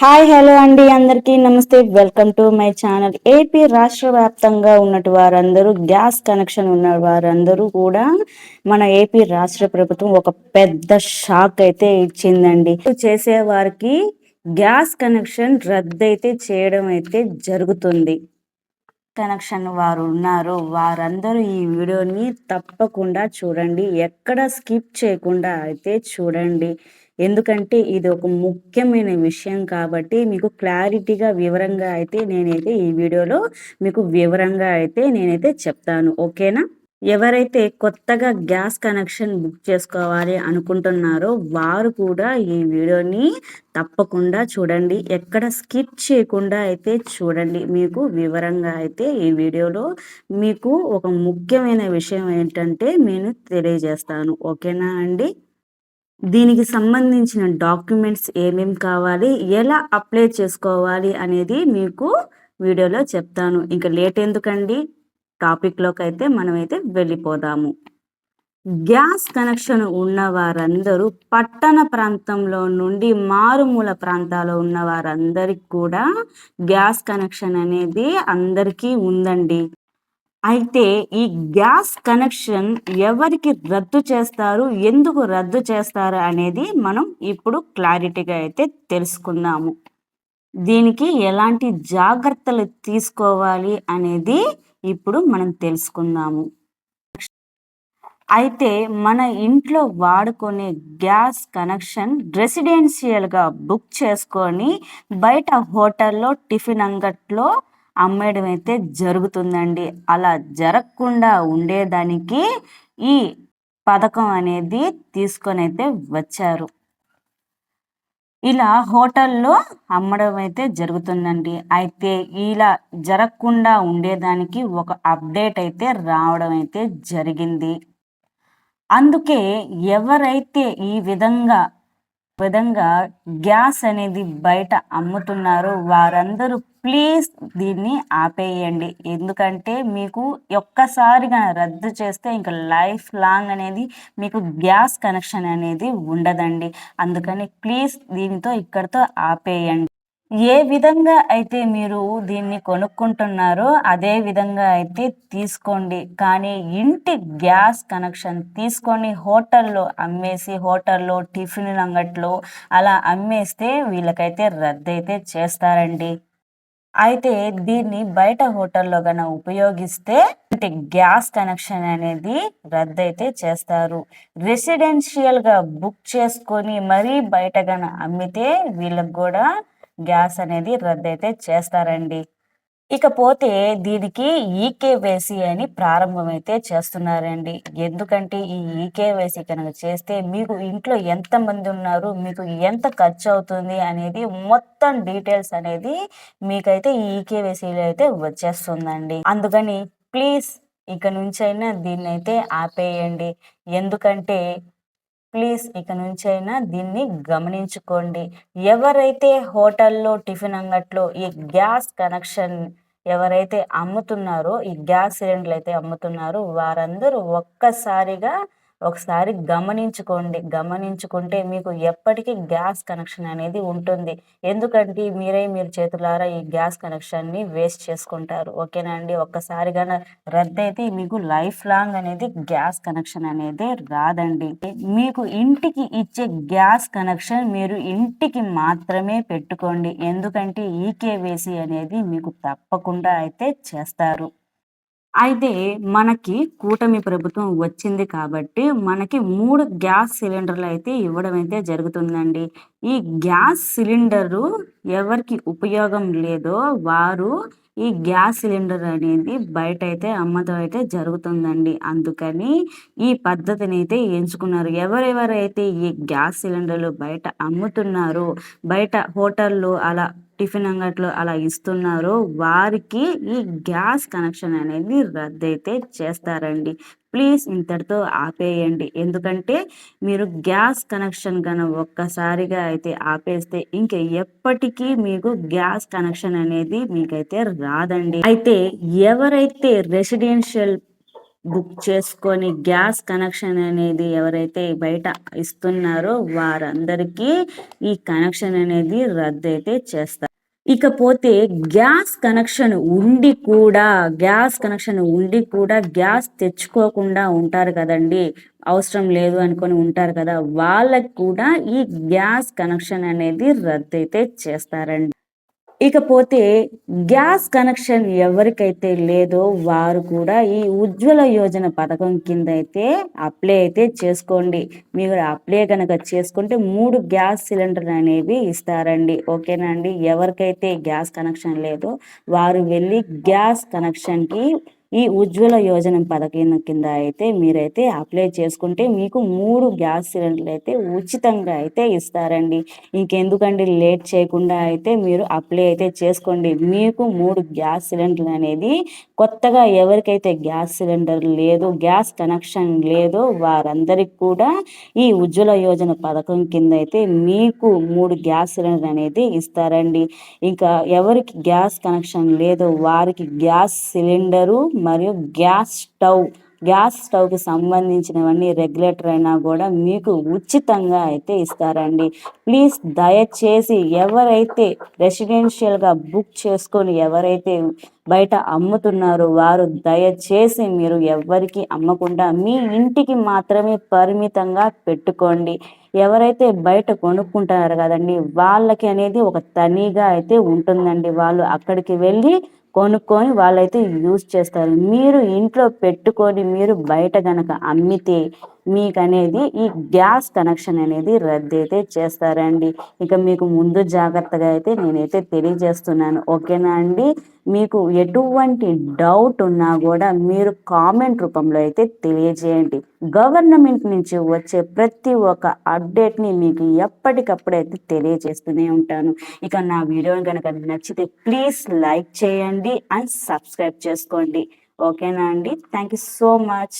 Hi hello అండి అందరికీ నమస్తే. Welcome to my channel. AP రాష్ట్ర వ్యాప్తంగా ఉన్నటు వారందరూ గ్యాస్ కనెక్షన్ ఉన్న వారందరూ కూడా మన ఏపీ రాష్ట్ర ప్రభుత్వం ఒక పెద్ద షాక్ అయితే ఇచ్చిందండి. చేసే వారికి గ్యాస్ కనెక్షన్ రద్దయితే చేయడం అయితే జరుగుతుంది. కనెక్షన్ వారు ఉన్నారు వారందరూ ఈ వీడియోని తప్పకుండా చూడండి. ఎక్కడ స్కిప్ చేయకుండా అయితే చూడండి. ఎందుకంటే ఇది ఒక ముఖ్యమైన విషయం కాబట్టి మీకు క్లారిటీగా వివరంగా అయితే నేనైతే ఈ వీడియోలో మీకు వివరంగా అయితే నేనైతే చెప్తాను. ఓకేనా? ఎవరైతే కొత్తగా గ్యాస్ కనెక్షన్ బుక్ చేసుకోవాలి అనుకుంటున్నారో వారు కూడా ఈ వీడియోని తప్పకుండా చూడండి. ఎక్కడ స్కిప్ చేయకుండా అయితే చూడండి. మీకు వివరంగా అయితే ఈ వీడియోలో మీకు ఒక ముఖ్యమైన విషయం ఏంటంటే నేను తెలియజేస్తాను. ఓకేనా అండి? దీనికి సంబంధించిన డాక్యుమెంట్స్ ఏమేమి కావాలి ఎలా అప్లై చేసుకోవాలి అనేది మీకు వీడియోలో చెప్తాను. ఇంకా లేట్ ఎందుకండి? టాపిక్లోకి అయితే మనమైతే వెళ్ళిపోదాము. గ్యాస్ కనెక్షన్ ఉన్న వారందరూ పట్టణ ప్రాంతంలో నుండి మారుమూల ప్రాంతాల్లో ఉన్న వారందరికి కూడా గ్యాస్ కనెక్షన్ అనేది అందరికీ ఉందండి. అయితే ఈ గ్యాస్ కనెక్షన్ ఎవరికి రద్దు చేస్తారు ఎందుకు రద్దు చేస్తారు అనేది మనం ఇప్పుడు క్లారిటీగా అయితే తెలుసుకుందాము. దీనికి ఎలాంటి జాగ్రత్తలు తీసుకోవాలి అనేది ఇప్పుడు మనం తెలుసుకుందాము. అయితే మన ఇంట్లో వాడుకునే గ్యాస్ కనెక్షన్ రెసిడెన్షియల్గా బుక్ చేసుకొని బయట హోటల్లో టిఫిన్ అంగట్లో అమ్మేయడం అయితే జరుగుతుందండి. అలా జరగకుండా ఉండేదానికి ఈ పథకం అనేది తీసుకొని అయితే వచ్చారు. ఇలా హోటల్లో అమ్మడం అయితే జరుగుతుందండి. అయితే ఇలా జరగకుండా ఉండేదానికి ఒక అప్డేట్ అయితే రావడం అయితే జరిగింది. అందుకే ఎవరైతే ఈ విధంగా విధంగా గ్యాస్ అనేది బయట అమ్ముతున్నారు. వారందరూ ప్లీజ్ దీన్ని ఆపేయండి. ఎందుకంటే మీకు ఒక్కసారిగా రద్దు చేస్తే ఇంకా లైఫ్ లాంగ్ అనేది మీకు గ్యాస్ కనెక్షన్ అనేది ఉండదండి. అందుకని ప్లీజ్ దీనితో ఇక్కడితో ఆపేయండి. ఏ విధంగా అయితే మీరు దీన్ని కొనుక్కుంటున్నారో అదే విధంగా అయితే తీసుకోండి. కానీ ఇంటి గ్యాస్ కనెక్షన్ తీసుకొని హోటల్లో అమ్మేసి హోటల్లో టిఫిన్ అంగట్లో అలా అమ్మేస్తే వీళ్ళకైతే రద్దయితే చేస్తారండి. అయితే దీన్ని బయట హోటల్లో గన ఉపయోగిస్తే అంటే గ్యాస్ కనెక్షన్ అనేది రద్దయితే చేస్తారు. రెసిడెన్షియల్గా బుక్ చేసుకొని మరీ బయట గన అమ్మితే వీళ్ళకి కూడా గ్యాస్ అనేది రద్దయితే చేస్తారండి. ఇకపోతే దీనికి ఈకేవైసీ అని ప్రారంభమైతే చేస్తున్నారండి. ఎందుకంటే ఈ ఈకేవైసీ కనుక చేస్తే మీకు ఇంట్లో ఎంతమంది ఉన్నారు మీకు ఎంత ఖర్చు అవుతుంది అనేది మొత్తం డీటెయిల్స్ అనేది మీకైతే ఈ ఈకేవైసీలో అయితే వచ్చేస్తుందండి. అందుకని ప్లీజ్ ఇక నుంచైనా దీన్ని అయితే ఆపేయండి. ఎందుకంటే ప్లీజ్ ఇక నుంచైనా దీన్ని గమనించుకోండి. ఎవరైతే హోటల్లో టిఫిన్ అంగట్లో ఈ గ్యాస్ కనెక్షన్ ఎవరైతే అమ్ముతున్నారో ఈ గ్యాస్ సిలిండర్లు అయితే అమ్ముతున్నారో వారందరూ ఒక్కసారిగా ఒకసారి గమనించుకోండి. గమనించుకుంటే మీకు ఎప్పటికీ గ్యాస్ కనెక్షన్ అనేది ఉంటుంది. ఎందుకంటే మీరే మీరు చేతులారా ఈ గ్యాస్ కనెక్షన్ని వేస్ట్ చేసుకుంటారు. ఓకేనా అండి? ఒక్కసారిగా రద్దయితే మీకు లైఫ్ లాంగ్ అనేది గ్యాస్ కనెక్షన్ అనేది రాదండి. మీకు ఇంటికి ఇచ్చే గ్యాస్ కనెక్షన్ మీరు ఇంటికి మాత్రమే పెట్టుకోండి. ఎందుకంటే ఈకేవేసి అనేది మీకు తప్పకుండా అయితే చేస్తారు. అయితే మనకి కూటమి ప్రభుత్వం వచ్చింది కాబట్టి మనకి మూడు గ్యాస్ సిలిండర్లు అయితే ఇవ్వడం అయితే జరుగుతుందండి. ఈ గ్యాస్ సిలిండరు ఎవరికి ఉపయోగం లేదో వారు ఈ గ్యాస్ సిలిండర్ అనేది బయట అయితే అమ్మతం అయితే జరుగుతుందండి. అందుకని ఈ పద్ధతిని అయితే ఎంచుకున్నారు. ఎవరెవరైతే ఈ గ్యాస్ సిలిండర్లు బయట అమ్ముతున్నారో బయట హోటల్లో అలా టిఫిన్ అంగట్లో అలా ఇస్తున్నారో వారికి ఈ గ్యాస్ కనెక్షన్ అనేది రద్దయితే చేస్తారండి. ప్లీజ్ ఇంతటితో ఆపేయండి. ఎందుకంటే మీరు గ్యాస్ కనెక్షన్ కన ఒక్కసారిగా అయితే ఆపేస్తే ఇంక ఎప్పటికీ మీకు గ్యాస్ కనెక్షన్ అనేది మీకైతే రాదండి. అయితే ఎవరైతే రెసిడెన్షియల్ బుక్ చేసుకొని గ్యాస్ కనెక్షన్ అనేది ఎవరైతే బయట ఇస్తున్నారో వారందరికీ ఈ కనెక్షన్ అనేది రద్దు అయితే చేస్తారు ఇకపోతే గ్యాస్ కనెక్షన్ ఉండి కూడా గ్యాస్ కనెక్షన్ ఉండి కూడా గ్యాస్ తెచ్చుకోకుండా ఉంటారు కదండి. అవసరం లేదు అనుకొని ఉంటారు కదా. వాళ్ళకి కూడా ఈ గ్యాస్ కనెక్షన్ అనేది రద్దు అయితే చేస్తారండి. ఇకపోతే గ్యాస్ కనెక్షన్ ఎవరికైతే లేదో వారు కూడా ఈ ఉజ్వల యోజన పథకం కింద అయితే అప్లై అయితే చేసుకోండి. మీరు అప్లై కనుక చేసుకుంటే మూడు గ్యాస్ సిలిండర్ అనేవి ఇస్తారండి. ఓకేనా అండి? ఎవరికైతే గ్యాస్ కనెక్షన్ లేదో వారు వెళ్ళి గ్యాస్ కనెక్షన్కి ఈ ఉజ్వల యోజన పథకం కింద అయితే మీరైతే అప్లై చేసుకుంటే మీకు మూడు గ్యాస్ సిలిండర్లు అయితే ఉచితంగా అయితే ఇస్తారండి. ఇంకెందుకండి? లేట్ చేయకుండా అయితే మీరు అప్లై అయితే చేసుకోండి. మీకు మూడు గ్యాస్ సిలిండర్లు అనేది కొత్తగా ఎవరికైతే గ్యాస్ సిలిండర్ లేదు గ్యాస్ కనెక్షన్ లేదో వారందరికి కూడా ఈ ఉజ్వల యోజన పథకం కింద అయితే మీకు మూడు గ్యాస్ సిలిండర్ అనేది ఇస్తారండి. ఇంకా ఎవరికి గ్యాస్ కనెక్షన్ లేదో వారికి గ్యాస్ సిలిండరు మరియు గ్యాస్ స్టవ్ గ్యాస్ స్టవ్కి సంబంధించినవన్నీ రెగ్యులేటర్ అయినా కూడా మీకు ఉచితంగా అయితే ఇస్తారండి. ప్లీజ్ దయచేసి ఎవరైతే రెసిడెన్షియల్గా బుక్ చేసుకొని ఎవరైతే బయట అమ్ముతున్నారో వారు దయచేసి మీరు ఎవరికి అమ్మకుండా మీ ఇంటికి మాత్రమే పరిమితంగా పెట్టుకోండి. ఎవరైతే బయట కొనుక్కుంటున్నారు కదండి వాళ్ళకి అనేది ఒక తనిగా అయితే ఉంటుందండి. వాళ్ళు అక్కడికి వెళ్ళి కొనుక్కొని వాళ్ళైతే యూజ్ చేస్తారు. మీరు ఇంట్లో పెట్టుకొని మీరు బయట గనక అమ్మితే మీకు అనేది ఈ గ్యాస్ కనెక్షన్ అనేది రద్దు అయితే చేస్తారండి. ఇక మీకు ముందు జాగ్రత్తగా అయితే నేనైతే తెలియజేస్తున్నాను. ఓకేనా అండి? మీకు ఎటువంటి డౌట్ ఉన్నా కూడా మీరు కామెంట్ రూపంలో అయితే తెలియజేయండి. గవర్నమెంట్ నుంచి వచ్చే ప్రతి ఒక్క అప్డేట్ని మీకు ఎప్పటికప్పుడు అయితే తెలియజేస్తూనే ఉంటాను. ఇక నా వీడియో కనుక నచ్చితే ప్లీజ్ లైక్ చేయండి. చేయండి అండ్ సబ్స్క్రైబ్ చేసుకోండి. ఓకేనా అండి? Thank you so much